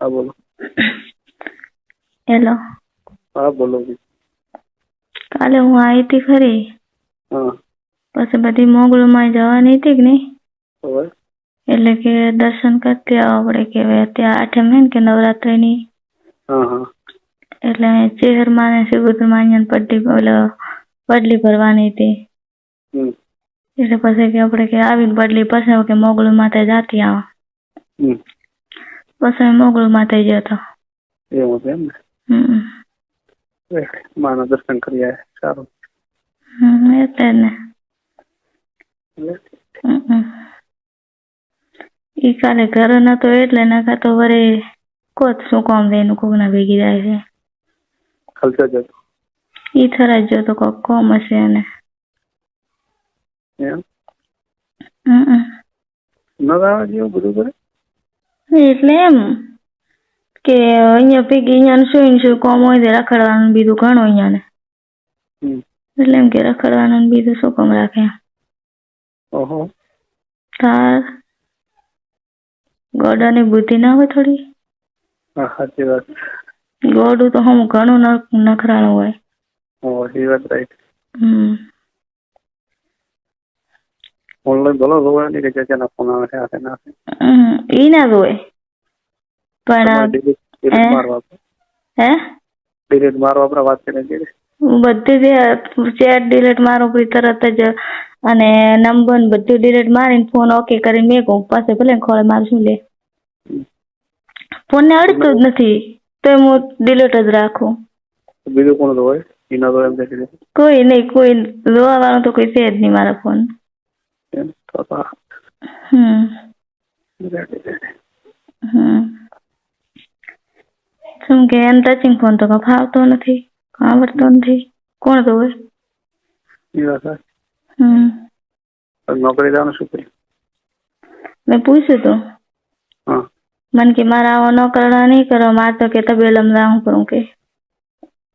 હા બોલો. હેલો. હા બોલો કાલે હું આવી હતી ખરી. હા. પછી બધી મોગલોમાં જવાની હતી કે નહીં? એટલે કે દર્શન કરતી આવો આપણે કે અત્યારે ત્યાં આઠમ હે ને કે નવરાત્રીની? હા હા. એટલે ચેહરમાં ને અહીંયા પટ્ટી ઓલો બદલી ભરવાની હતી. એટલે પછી કે આપણે કે આવીને બદલી પછી કે મોગલું માથે જાતી આવો. હમ અમે મોગળમાં થઈ ગયા હતા એવું છે એમ ને માના દર્શન કરી આવ્યા સારું હમ એટલે ને એ. ઈ કાલે ઘરે નતો એટલે નકા તો વરે કોત શું કામ દે એનું કોકના ભેગી જાય છે ખર્ચો જતો ઈ થરા જો તો કોક કોમ હશે એને એમ હમ. ન જેવું બધું કરે એટલે એમ કે અહીંયા ભેગી અહીંયા શું શું કોમ હોય તે રખડવાનું બીજું ઘણું અહીંયા ને એટલે એમ કે રખડવાનું બીજું શું કોમ રાખે ઓહો તાર ગોડાની બુદ્ધિ ના હોય થોડી હા સાચી વાત ગોડું તો હમ ઘણું નખરાણું હોય વાત રાઈટ હમ ઓનલાઈન બોલો જોવાની કે ચાચાના ફોન આવે છે આ ના છે હમ. ના જોવે પણ હે? ડિલીટ હે મારવા આપણે વાત કરી બધી જે ચેટ ડિલીટ મારો પછી તરત જ અને નંબર બધું ડિલીટ મારીને ફોન ઓકે કરીને કહું પાસે ભલે ખોળે મારું શું લે ફોન ને અડતું જ નથી તો હું ડિલીટ જ રાખું બીજું કોણ હોય એના તો એમ કોઈ નહીં કોઈ જોવા વાળો તો કોઈ છે જ નહીં મારા ફોન એમ તો Hmm. હમ ready હમ શું કે એમ ટચિંગ ફોન તો કાંઈ ફાવતો નથી આવડતો નથી કોણ એ હમ નોકરી જવાનું શું કર્યું મેં પૂછ્યું તો હા મને કે મારા આવો ન કરવા નહીં કરવા મારે તો કે તબેલમ હું કરું કે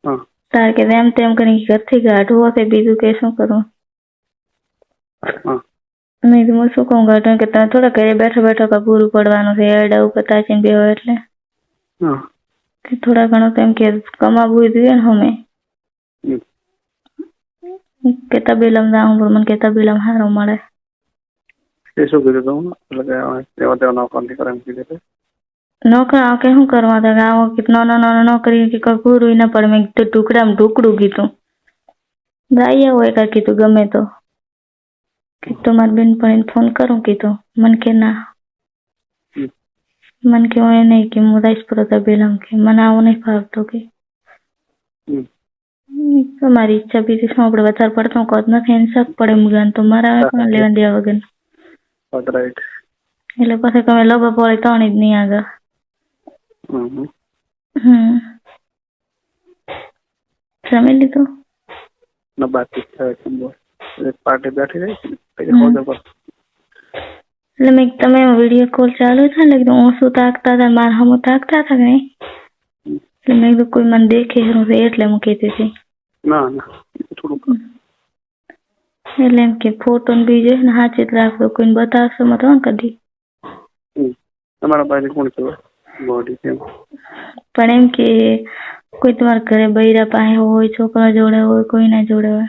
હા તાર કે એમ તેમ કરીને ઘરથી કાઢવું હશે બીજું કે શું કરું હા મેં હું શું કહું ઘટન કે તમે થોડા ઘરે બેઠો બેઠો કા પૂરું પડવાનું છે એડા છે બે હોય એટલે. કે થોડા ઘણું તો એમ કે કમાવું જોઈએ ને અમે. કે તબેલમ જાઉં પણ મને કે તબેલમ સારું મળે. એ શું કીધું તું? એટલે કે તેવા તેવા નોકરી કરે એમ કીધું તે. નોકરા કે શું કરવા હતા કે આવો કે નાનો નોકરી કે કોઈ ના ન પડે મેં કીધું ટુકડામાં ઢુકડું કીધું. જાય હોય કાંઈ કીધું ગમે તો. કીધું મારી બેન પણ ફોન કરું કીધું. મને કે ના. મને કે હું નહીં કે હું રાજપુરા બેલમ કે મને આવું નહીં ફાવતો કે. તમારી ઈચ્છા બીજી શું આપણે વધારે પડતો કદ નથી એને શક પડે મુગાન તો મારા પણ લેવા દેવા વગર. એટલે પછી તમે લોભા પડે ત્રણ જ નહીં આગળ. હમ. જમી લીધું? ના બાકી પાર્ટી બેઠી રહી એટલે મેં તમે વીડિયો કોલ ચાલુ થાય ને એકદમ શું તાકતા હતા મારા હમું તાકતા હતા કે એટલે મેં કીધું કોઈ મને દેખે છે એટલે હું કહેતી હતી ના ના થોડુંક એટલે એમ કે ફોટો ને બીજો ને હાચી જ રાખજો કોઈને બતાવશો મત હો કદી. તમારા પાસે કોણ છે બોડી છે પણ એમ કે કોઈ તમારા ઘરે બૈરા પાસે હોય છોકરા જોડે હોય કોઈના જોડે હોય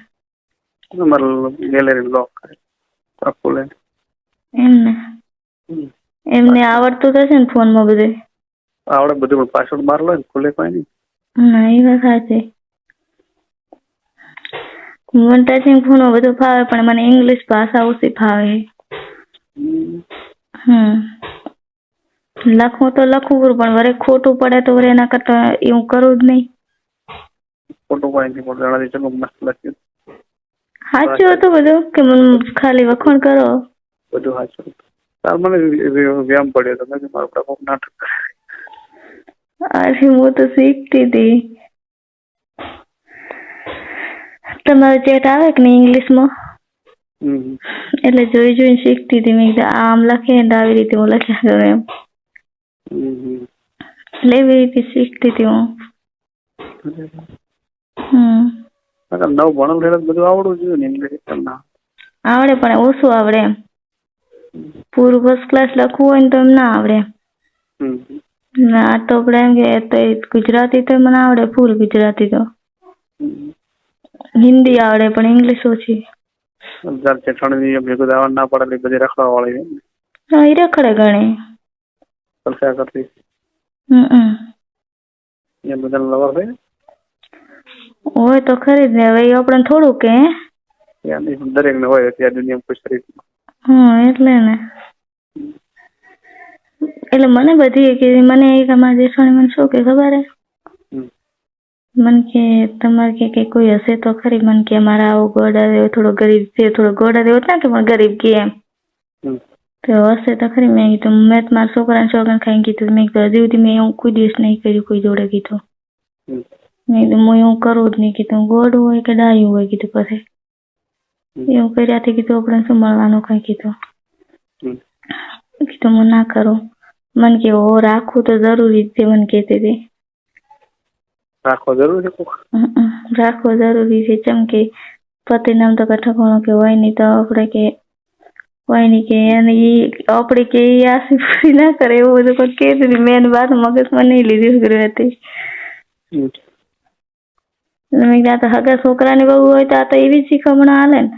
તમારા ગેલેરી લોક કરે ચાકુ લઈને એમ ને એમને આવડતું થશે ને ફોનમાં બધું? આવડે બધું પણ પાસવર્ડ માર લો ને ખુલે કોઈ નહીં. ના એ વાત સાચી. મને ટચિંગ ફોનમાં બધું ફાવે પણ મને ઇંગ્લિશ ભાષા ઓછી ફાવે. હમ. લખવું તો લખવું ખરું, પણ વરે ખોટું પડે તો વરે એના કરતા એવું કરવું જ નહીં. ખોટું કોઈ નહીં પણ જણાવી ચલો મસ્ત લખ્યું. સાચું હતું બધું? કે ખાલી વખાણ કરો? બધું સાચું તાર મને વ્ય- વ્ય- વ્યાયામ પડ્યો તો મેં કીધું મારું પ્રભુ નાટક અરે હું તો શીખતી હતી તમારો ચેટ આવે કે નહીં ઇંગ્લિશમાં. એટલે જોઈ જોઈને શીખતી હતી મેં કીધું આમ લખે ને તો આવી રીતે હું લખ્યા કરું એમ. એટલે એવી રીતે શીખતી હતી હું. હમ. નવ ભણવું છે એટલે બધું આવડવું જોઈએ ને ઇંગ્લિશ કેમ ના આવડે પણ ઓછું આવડે એમ પૂરું ફર્સ્ટ ક્લાસ લખવું હોય ને તો એમ ના આવડે એમ. હમ ના તો આપણે એમ કે તો એ ગુજરાતી તો મને આવડે ફૂલ ગુજરાતી તો હમ. હિન્દી આવડે પણ ઇંગ્લિશ ઓછી જાર જેઠાણી ભેગું દાવા ના પડેલી બધી રખવા વાળી છે ને. હા એ રખડે ઘણી કલસા કરતી હમ હમ. એ બધા લવર છે હોય તો ખરી જ ને. હવે એ આપણે થોડું કે. દરેક ને હોય અત્યારે દુનિયા ખુશ શરીર હમ એટલે ને. એટલે મને બધી કે મને એક અમારા જેઠાણી મને શું કે ખબર હે. મને કે તમારે કે કે કોઈ હશે તો ખરી. મને કે મારા આવો ગોડા જેવો થોડો ગરીબ છે થોડો ગોડા દેવો ના કે પણ ગરીબ કે એમ. તો હશે તો ખરી. મેં કીધું મેં મારા છોકરાને છોકરાને ખાઈને કીધું મેં કીધું હજી સુધી મેં હું કોઈ દિવસ નહીં કર્યું કોઈ જોડે કીધું. હમ. તો હું એવું કરું જ નહીં કીધું ગોડું હોય કે ડાયું હોય કીધું પછી. એવું કર્યાથી કીધું આપણે શું મળવાનું કઈ કીધું. કીધું હું ના કરું મને કે ઓ રાખવું તો જરૂરી છે મને કહેતી હતી રાખવા જરૂર છે. રાખવો જરૂરી ચમ કે પતિ નામ તો કઈ ઠકાણું કે હોય નહીં તો આપણે કે હોય નહીં કે એને ઈ આપણે કે ઈ આશી પૂરી ના કરે એવું બધું કોઈ કહેતી હતી મેં વાત મગજમાં નહીં લીધી હતી મેં કીધું આ તો હગા છોકરાની બહુ હોય તો આ તો એવી શીખમણ હાલે ને.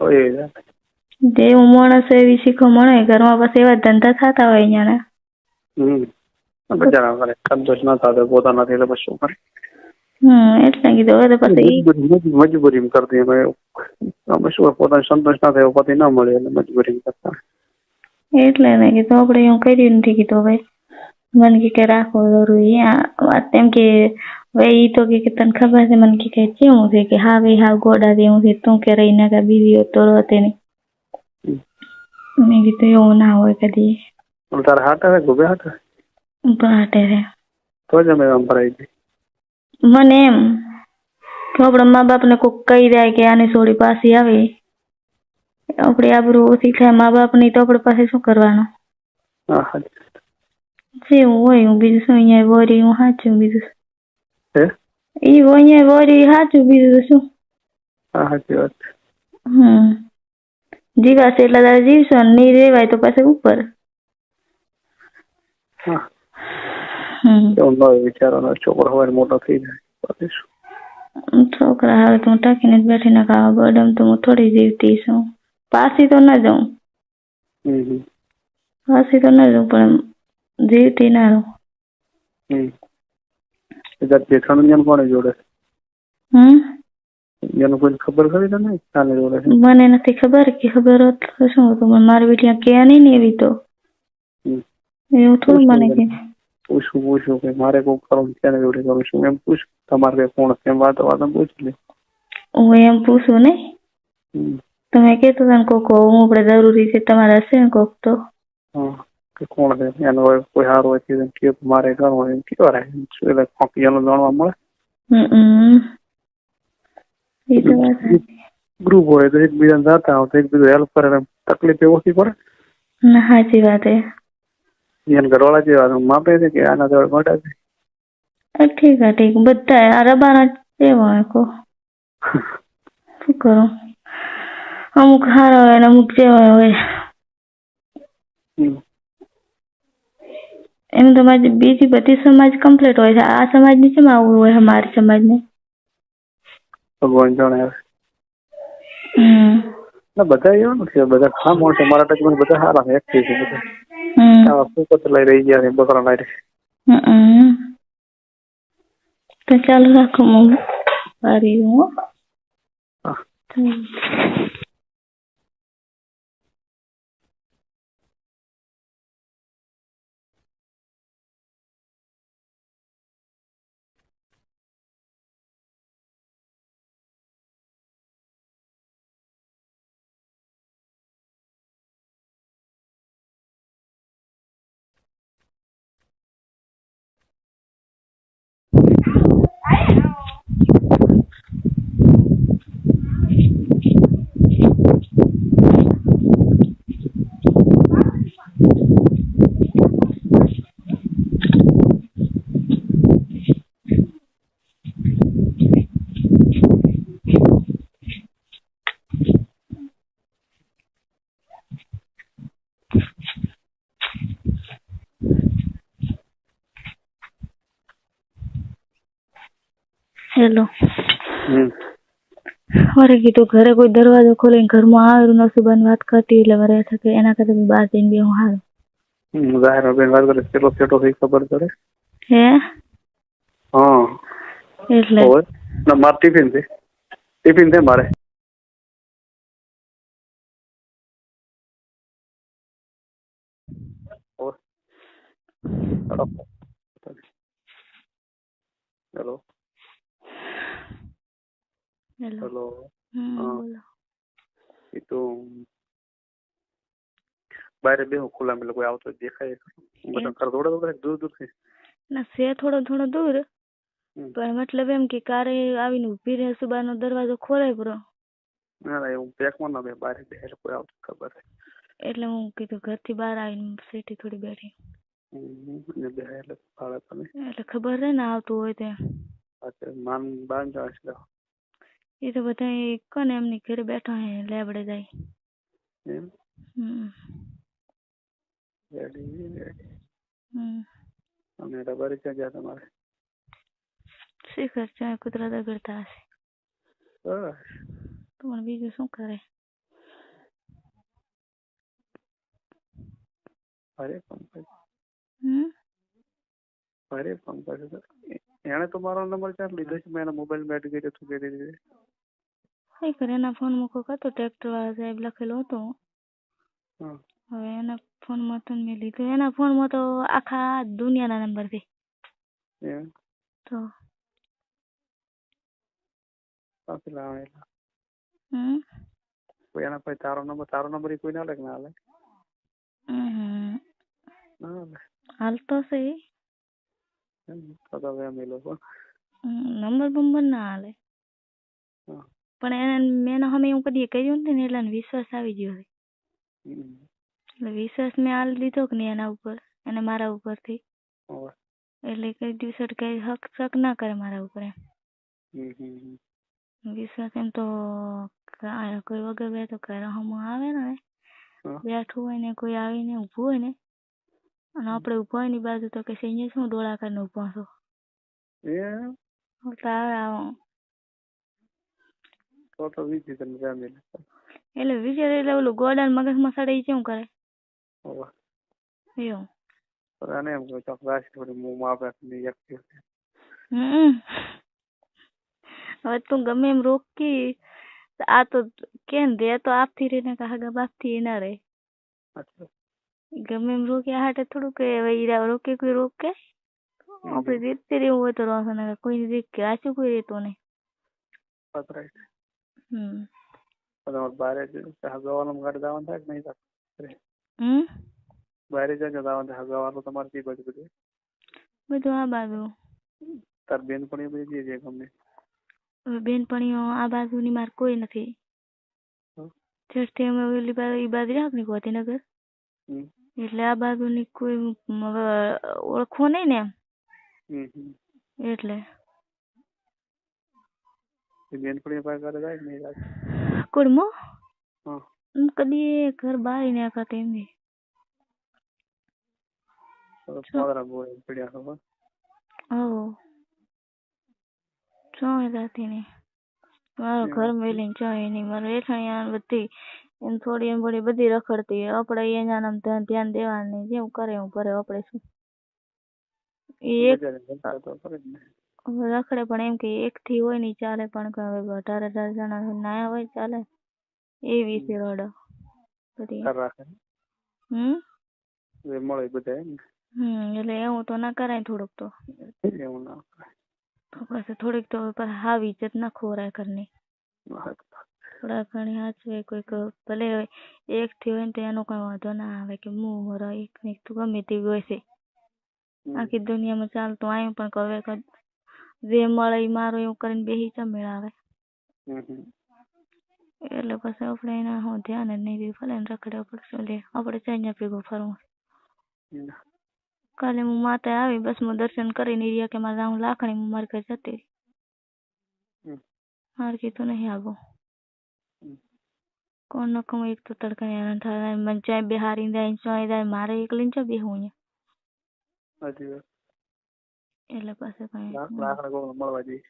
હોય જ. માણસ હોય એવી શીખમણ હોય ઘરમાં બસ એવા ધંધા થતા હોય અહીંયા હમ. કરે સંતોષ ન થાય પોતાના એટલે પછી શું કરે? હમ એટલે કીધું હવે તો પછી મજબૂરી કરતી અમે શું પોતાને સંતોષ ના થયો પતિ ના મળે એટલે મજબૂરી કરતા. એટલે ને કીધું આપણે એવું કર્યું નથી. કીધું હવે મને કે કે રાખો આ વાત એમ કે હવે ઈ તો કે કે તને ખબર છે મને કે કે કેવું છે કે હા ભાઈ હા ગોડા દેવું છે તું કે રહી ના કે બીજી હોય તો રોતે નહીં મેં કીધું એવું ના હોય કદી તારા તારે રે ગુબે ગોબે ઉપર આવે રે તો જ અમે આમ ભરાઈ ગઈ મને એમ કે આપણા મા બાપને કોઈ કહી દે કે આની સોડી પાછી આવે આપણી આબરૂ ઓછી થાય મા બાપની તો આપણે પાસે શું કરવાનું હા હા બીજું શું અહીંયા વરી હું સાચું બીજું શું. હે ઈ હોય અહીંયા વરી સાચું બીજું તો શું હા સાચી વાત. હમ જીવાશે એટલે તારે જીવશો નહીં રેવાય તો પછી ઉપર હા હમ એવું ન હોય વિચારવાનો છોકરો ને મોટો થઈ જાય છોકરા હવે તો હું ટાંકીને જ બેઠી ના ખાવા ગરમ તો હું થોડી જીવતી છું પાછી તો ન જાઉં પાછી તો ન જાઉં પણ જીવતી ના રહું હમ. કદાચ જેઠાણું એમ કોને જોડે? હમ? એનું કોઈ ખબર ખરી તને? કાલે જોડે મને નથી ખબર કે ખબર હોત તો શું હતું? મને મારી બેટી કે નહીં ને એવી તો. એવું થોડું મને કે. પૂછું પૂછું કે મારે કોઈ કરું ક્યારે જોડે કરું છું. એમ પૂછ. તમારે કઈ કોણ છે? એમ વાતો વાતો પૂછ લે. હું એમ પૂછું નહીં તમે કહેતો હતા ને કોક હું આપણે જરૂરી છે તમારે હશે ને કોક તો. હા. એનો હોય કોઈ સારું હોય તે કે મારે કરવું હોય એમ કેવા રહે? એટલે કોપી એનું જાણવા મળે? હમ એ તો ગ્રુપ હોય તો એકબીજાને જાતા હોય તો એકબીજા હેલ્પ કરે તકલીફ એ ઓછી પડે? ના સાચી વાત એ એને ઘરવાળા જેવા માપે છે કે આના જોડે મોટા છે? ઠીક આ ઠીક. બધા આ રબાના એવા હોય કો. શું કરો? અમુક સારા હોય ને અમુક જેવા હોય. એમ તો મારી બીજી બધી સમાજ કમ્પ્લીટ હોય છે. આ સમાજની કેમ આવું હોય અમારી સમાજને? ભગવાન જાણે. ના બધા એવા નથી. બધા ખા માણસો મારા ટચમાં બધા સારા છે. એક્ટિવ છે બધા. ફૂકત લઈ રહી ગયા છે બકરા લઈ રહી હમ. તો ચાલો રાખો હું સારી હું. હેલો મારે કીધું ઘરે કોઈ દરવાજો ખોલીને ઘરમાં આવેલું નસીબાની વાત કરતી એટલે મારે થાય એના કરતા બહાર જઈને બે હું હારું જાહેર બેન વાત કરે કેટલો ફેટો થઈ ખબર પડે? હે? હા. એટલે? ના મારે ટિફિન છે. ટિફિન છે મારે. હેલો. હેલો એ તો બારે બેહો ખુલ્લા મેલે કોઈ આવતો દેખાય બધા ઘર દોડે દોડે દૂર દૂરથી ના છે થોડો થોડો દૂર. પણ મતલબ એમ કે કારે આવીને ઊભી રહે સુબાનો દરવાજો ખોલાય પૂરો. ના ના એવું પેકમાં ના બે બારે બે એટલે કોઈ આવતું ખબર એટલે હું કીધું ઘરથી બહાર આવીને સીટી થોડી બેઠી. બે એટલે એટલે ખબર રહે ને આવતું હોય તે માન બાંધ જાય એ તો બધા એક કોને એમની ઘરે બેઠા હે લેબડે જાય. એમ? હમ. રેડી રેડી હમ. અને રબારી ક્યાં ગયા તમારે? શિખર ચાય કુતરા દગડતા હશે. બસ. પણ બીજું શું કરે? અરે પંકજ. હમ? અરે પંકજ એણે તો મારો નંબર ક્યાં લીધો છે? મેં એના મોબાઈલમાં એડ કર્યો તો કહેતી હતી કઈ કરે એના ફોનમાં કોક હતો ટ્રેક્ટર વાળા સાહેબ લખેલો હતો. હવે એના ફોનમાં તો મેં લીધો. એના ફોનમાં તો આખા દુનિયાના નંબર છે. તો પાછી લાવેલા હમ? કોઈ એના પછી તારો નંબર તારો નંબર કોઈ ના લે ના લે હાલ તો સહી એમ તો તો હવે અમે લોકો નંબર બંબર ના હાલે. પણ એને મેં હમે એવું કદી નથી ને એટલે એને વિશ્વાસ આવી ગયો છે. એટલે વિશ્વાસ મેં હાલ લીધો કે નહીં એના ઉપર અને મારા ઉપરથી. એટલે કઈ દિવસે કઈ હક શક ના કરે મારા ઉપર એમ. વિશ્વાસ એમ તો કોઈ વગર બે તો ઘર હમ આવે ને બેઠું હોય ને કોઈ આવીને ઊભું હોય ને અને આપણે ઊભા એની ની બાજુ તો કે અહીંયા શું ડોળા કરીને ઊભા છો એટલે વિચાર એટલે ઓલું ગોડાન મગજ સડે ઈ કેવું કરે? હવે. એવું. તો એમ કહ્યું ચોક રાશી થોડી મોંમાં આપે ની એકથી હમ. હવે તું ગમે એમ રોકી આ તો કેમ દે તો આપથી રહીને કાગા બાપથી એ ના રહે અચ્છા. ગમે એમ રોક્યા હાટે થોડું કે હવે ઈરા રોકે કોઈ રોકે. આપણે રીતથી રહેવું હોય તો રોશે ને કોઈ રીત કે રાખ્યું કોઈ રહેતો નહીં. હમ. તમારે બારે હગવાનું ગાડી જવાનું થાય કે નહીં થાય? હમ? બારે જાય જવાનું થાય હગવાનું તમારે કઈ બાજુ બધું? બધું આ બાજુ. તાર બેન બધી જે ગમે બેનપણીઓ આ બાજુની માર કોઈ નથી. અમે ઓલી બાજુ ઈ બાજુ રહ્યા ને ગોધીનગર હમ. એટલે આ બાજુની કોઈ ઓળખો નહીં ને એમ. એટલે. એ બેન પણ એ પાસે ઘરે જાય કે કુડમો હું. કદી ઘર બહાર ના કરતી એમ નહીં. તો પોદરા બોય પડ્યા ખબર હો. ચોય જાતી નહીં મારું ઘર મેલી મેલીને ચોય નહીં મારે એઠાણી બધી એમ થોડી એમ થોડી બધી રખડતી આપણે એના નામ ધ્યાન દેવાનું જેવું કરે એવું કરે આપણે શું. એક ને. રખડે પણ એમ કે એક થી હોય નહીં ચાલે પણ હવે અઢાર અઢાર જણા ના હોય ચાલે. એ વિશે રડો. બધી હમ? મળે બધા હમ એટલે એવું તો ના કરાય થોડુંક તો. એવું ના કરાય. તો પછી થોડીક તો પછી હાવ ઇજ્જત ના ખોરાય ઘરની. ના થોડા ઘણી હાચવે કોઈક ભલે એક થી હોય ને તો એનો કઈ વાંધો ના આવે કે હું મારા એક ને એક તો ગમે તેવી હોય છે આખી દુનિયામાં ચાલતું આયું પણ કે હવે જે મળે એ મારો એવું કરીને બેહી ચા મેળાવે. એટલે પછી આપણે એના હું ધ્યાન જ નહીં દીધું ભલે રખડ્યા પડશે લે આપણે ચાઇના ભેગું ફરવું કાલે હું માતા આવી બસ હું દર્શન કરીને રહ્યા કે મારે હું લાખણી હું મારી ઘરે જતી. મારે કીધું નહીં આવું. કોણ ન કમાય એક તો તડકા હેરાન થાય મને ચાય બેહારી જાય ચોય જાય મારે એકલીને ચા બેહું અહીંયા. હજી. એટલે પાસે કઈ લાખ રકમ મળવા જઈએ.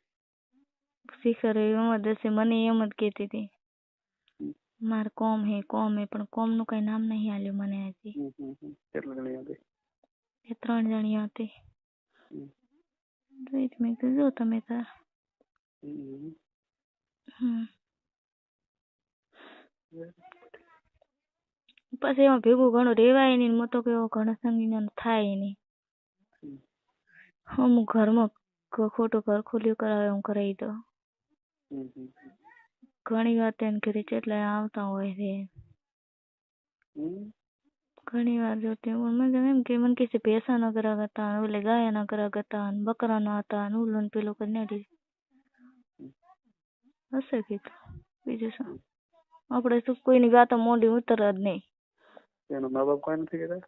શિખર એમ જ હશે મને એમ જ કહેતી હતી. મારે કોમ હે કોમ હે પણ કોમનું કઈ નામ નહીં આલ્યું મને હજી કેટલી જણી હતી? એ ત્રણ જણીઓ હતી. જોઈ તો મેં કીધું તમે તાર હમ. પછી એમાં ભેગું ઘણું રેવાય નહીં મોટો કેવો ઘણો સંગીન થાય નહીં. હમ. અમુક ઘરમાં ખોટું ઘર ખોલ્યું કરાવે એમ કરાવી દો હમ હમ ઘણી વાર તેને ઘરે કેટલા આવતા હોય છે. ઘણી વાર જોતી હું મને એમ કે મને કે છે ભેંસા ન કરા કરતા ઓલે ગાય ન કરા કરતા બકરા ન હતા ઓલું પેલું કરી નાખી હશે કીધું બીજું શું? આપણે તો કોઈની વાતો મોઢી ઉતર જ નહીં. એનો મા બાપ કોઈ નથી કહેતા?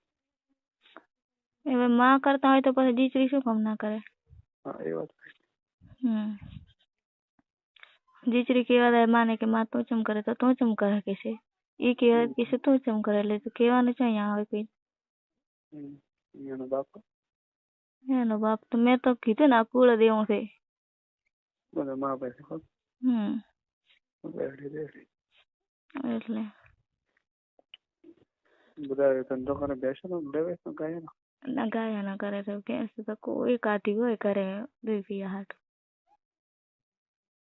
હવે માં કરતા હોય તો પછી દીકરી શું કામ ના કરે? હા એ વાત હમ. દીકરી કેવા દે માને કે માં તું ચમ કરે તો તું ચમ કરે કે છે? ઈ કેવા કે છે તું ચમ કરે એટલે તો કહેવાનું છે અહીંયા આવે કોઈ. એનો બાપ? એનો બાપ તો મેં તો કીધું ને આ કુળ દેવું છે. બધા માં પાસે હમ. બેઠી બેઠી એટલે. બધા ધંધો કરે બેસે ને લેવે ને ગાય ના ગાયા ના કરે તો તો કોઈ કાઢી હોય કરે પીવા હાટ.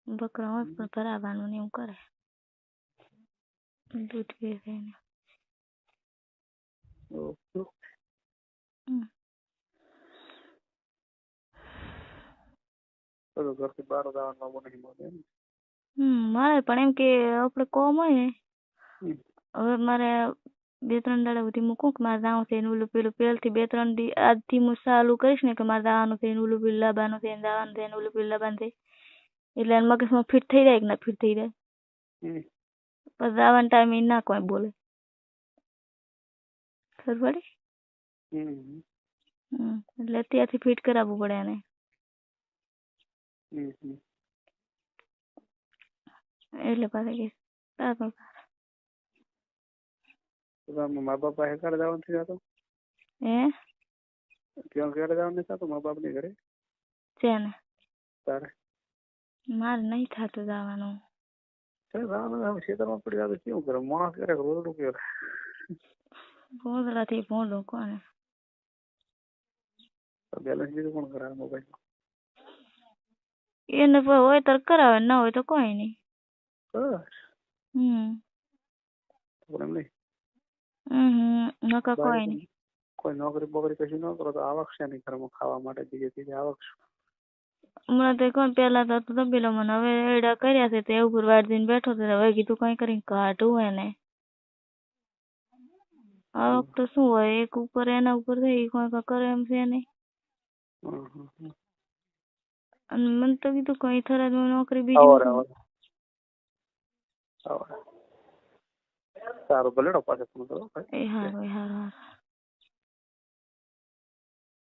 બકરા હોય પણ ભરાવાનું ને એવું કરે. દૂધ પીવે હમ. બધું ઘરથી જવાનું નહીં મળે હમ મારે પણ એમ કે આપણે કોમ હોય ને હવે મારે બે ત્રણ દાડા સુધી મૂકું કે મારે જવું છે ને ઓલું પેલું પહેલથી બે ત્રણ દી આજથી હું ચાલુ કરીશ ને કે મારે જવાનું છે ને ઓલું પેલું લાવવાનું છે ને જવાનું છે ને ઓલું પેલું લાવવાનું છે. એટલે એના મગજમાં ફિટ થઈ જાય કે ના ફિટ થઈ જાય? પછી જવાના ટાઈમે ના કોઈ બોલે. ખબર પડી? એટલે અત્યારથી ફિટ કરાવવું પડે એને. એટલે પાછા કે તાર મા બાપ પાસે ક્યારે જવાનું થઈ જતું હે ક્યાં ક્યારે જવાનું નથી થતું મા બાપની ઘરે છે ને તારે મારે નહીં થતું જવાનું ખેતરમાં પડી જાય તો કેવું કરે માણસ કરે રોડું કરે ગોદડાથી ભોંડું કોને બેલેન્સ બીજું કોણ કરે મોબાઈલ એને હોય તો કરાવે ના હોય તો કોઈ નહીં બસ હમ પણ એમ નહીં હમ નકા કોઈ નહીં કોઈ નોકરી બોકરી કશું ન કરો તો આવક છે નહીં ઘરમાં ખાવા માટે બીજે ત્રીજે આવક હમણાં તો કોણ પેલા તો તો તબેલો મને હવે એડા કર્યા છે તે ઉપર વાળ દઈને બેઠો તો હવે કીધું કઈ કરીને કાઢું એને આવક તો શું હોય એક ઉપર એના ઉપર થઈ કોઈ કરે એમ છે નહીં. અને મને તો કીધું કઈ થરા નોકરી બીજી સારું ભલે પાછા ફોન કરો હા. હારું